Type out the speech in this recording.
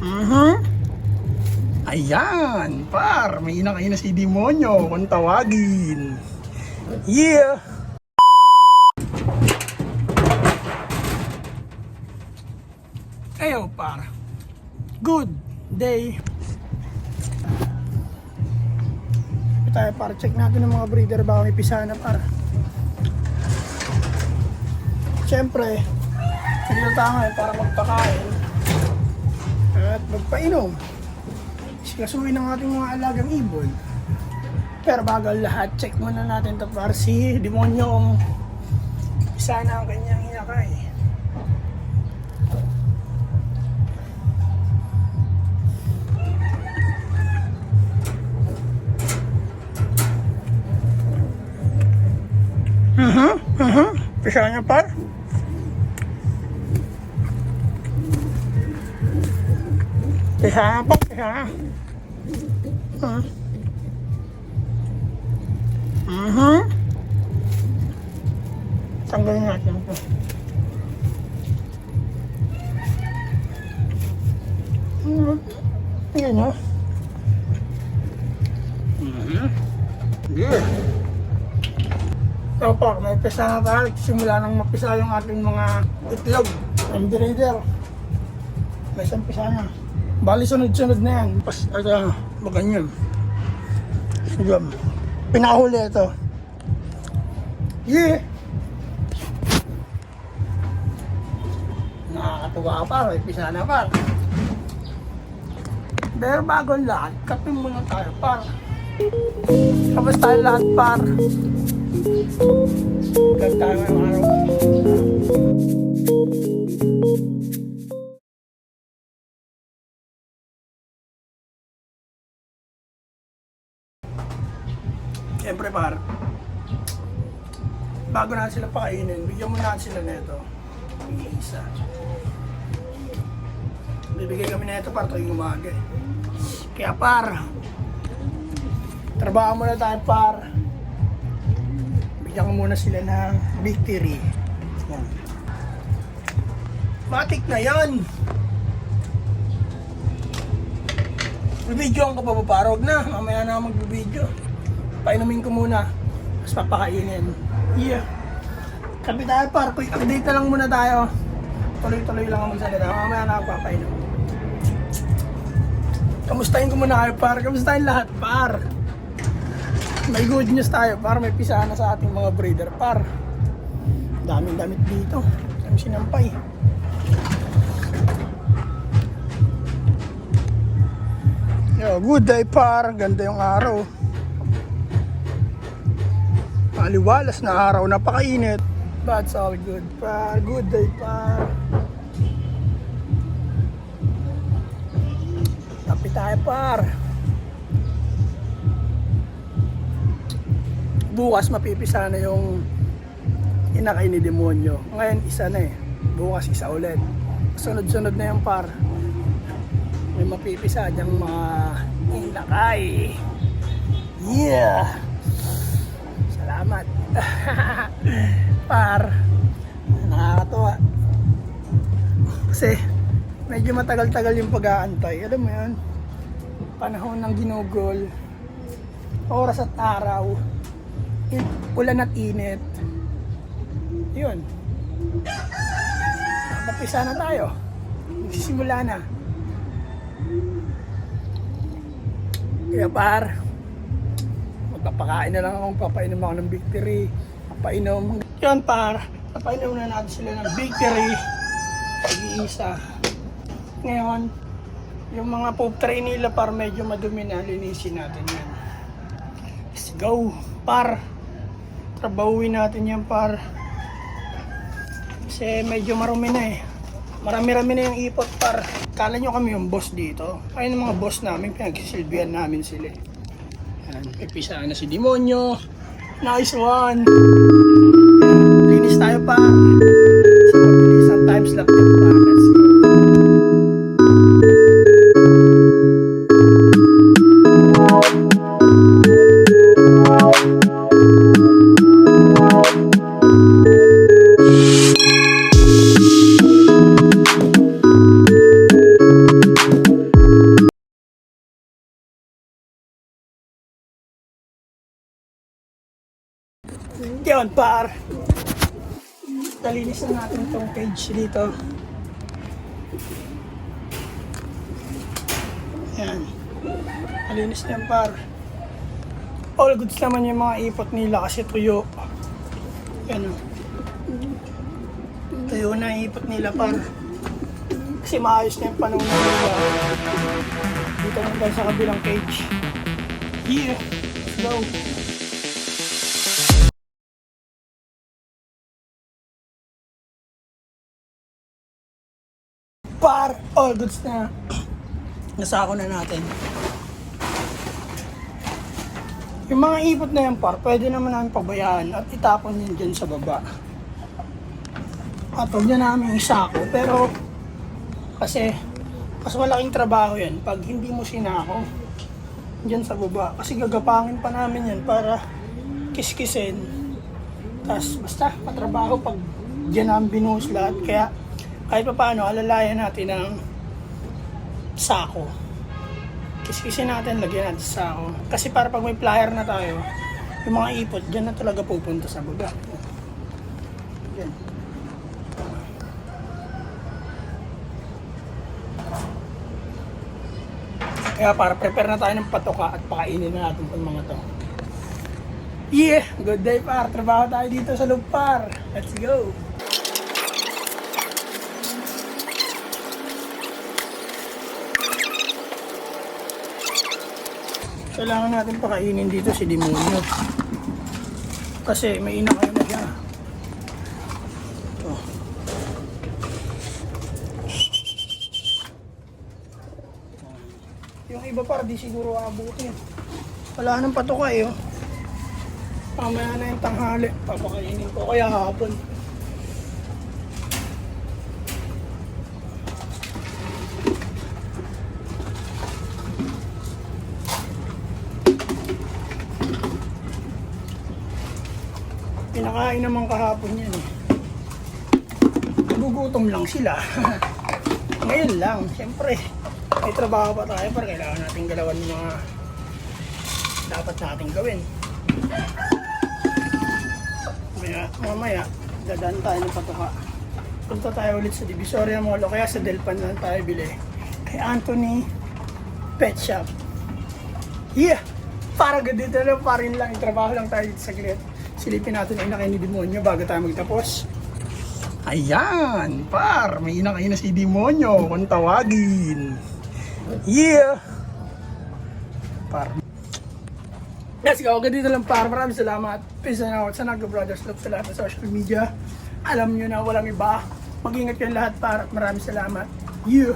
Mhm. Ayan, par, may inakay na si Demonyo kung tawagin. Yeah! Ayo, par. Good day. Tayo, par. Check natin ng mga breeder ba may pisana, par. Siyempre, hindi tayo para magpakain at magpainom. Sikasuhin ng ating mga alagang ibon. Pero bago ang lahat, check muna natin to para si demonyo kung isa na ang kanyang hinakay. Mhm, mhm. Pisa niya pa. Pisa nga. Mhm. Mhm. Tanggalin natin ito. Mhm. Yan o. Mhm. Yeah. So po, may pisa na tayo. Simula nang mapisa yung ating mga itlog. And breeder. May isang pisa na. Bali sunod-sunod na yan. Pas, ano, maganyan. Sige. Pinakahuli ito. Yeah! Nakakatuwa ka pa, may pisa na pa. Pero bago ang lahat, kape muna tayo par. Tapos tayo lahat par. Tayo ngayong araw. Siyempre par, bago natin sila pakainin, bigyan mo natin sila nito. Isa. Bibigay kami nito par tuwing umaga. Kaya par, trabaho muna tayo par. Bigyan ko muna sila ng victory. Yan. Matik na yan! Bibidyo ko pa paparog na. Mamaya na magbibidyo. Painumin ko muna. Tapos papakainin. Yeah. Kapi tayo par. Quick update lang muna tayo. Tuloy-tuloy lang ang magsalita. Mamaya na ako papainom. Kamustahin ko muna kayo par. Kamustahin lahat par. May good news tayo par. May pisahan na sa ating mga breeder par. Daming damit dito. Kami sinampay. Yo, good day par. Ganda yung araw. Maliwalas na araw. Napakainit. But it's all good par. Good day par. Tapi tayo par. Bukas mapipisa na yung inakay ni demonyo. Ngayon isa na eh. Bukas isa ulit. Sunod-sunod na yung par may mapipisa diyang mga inakay. Yeah! Par, nakakatuwa. Kasi, medyo matagal-tagal yung pag-aantay. Alam mo yun? Panahon ng ginugol. Oras at araw. in- Ulan at init. Yun. Mapisa na tayo. Magsisimula na. Kaya par, magpapakain na lang ako, papainom ako ng victory. Papainom. Yan par, papainom na natin sila ng victory. Pag-iisa. Ngayon, yung mga poop tray nila par medyo madumi na, linisin natin yan. Let's go, par. Trabawin natin yan par. Kasi medyo marumi na eh. Marami-rami na yung ipot par. Kala nyo kami yung boss dito. Ayun ang mga boss namin, pinagsisilbihan namin sila. Yan, pipisa na si Demonyo. Nice one! Ngayon, par, talinis na natin itong page dito. Yan. Malinis na yan, par. All goods naman yung mga ipot nila kasi tuyo. Yan o. Tuyo na ipot nila, par. Kasi maayos na yung panahon nila. Dito naman tayo sa kabilang cage. Yeah, let's go. Par, all goods na. Nasako na natin. Yung mga ipot na yan, par, pwede naman namin pabayaan at itapon yun dyan sa baba. At huwag na namin isako, pero kasi mas malaking trabaho yan pag hindi mo sinako dyan sa baba. Kasi gagapangin pa namin yan para kiskisin. Tapos basta matrabaho pag dyan namin binuhos lahat. Kaya kahit pa paano, alalayan natin ng sako. Kiskisin natin, lagyan natin sa sako. Kasi para pag may flyer na tayo, yung mga ipot, dyan na talaga pupunta sa baba. Yan. Kaya para prepare na tayo ng patoka at pakainin na natin itong mga to. Yeah! Good day par! Trabaho tayo dito sa Lupar. Let's go! Kailangan natin pakainin dito si Demonyo. Kasi may inakain na siya. Oh. Yung iba para di siguro abutin. Wala nang patuka eh. Oh. Mamaya na yung tanghali. Papakainin ko kaya hapon. Pinakain naman kahapon yan eh. Nagugutom lang sila. Ngayon lang, siyempre. May trabaho pa tayo para kailangan natin galawan yung mga dapat natin gawin. Mamaya, mamaya, dadaan tayo ng patuka. Punta tayo ulit sa Divisoria Mall o kaya sa Delpan lang tayo bili. Kay Anthony Pet Shop. Yeah! Para ganito lang, parin lang. Trabaho lang tayo dito sa grid. Silipin natin ang inakay ni Demonyo bago tayo magtapos. Ayan! Par! May inakay na si Demonyo kung tawagin. Yeah! Par. Let's go. Ganito lang par. Maraming salamat. Peace and out. Sa Nagro Brothers Love sa lahat ng social media. Alam nyo na walang iba. Mag-ingat kayo lahat par. At maraming salamat. Yeah!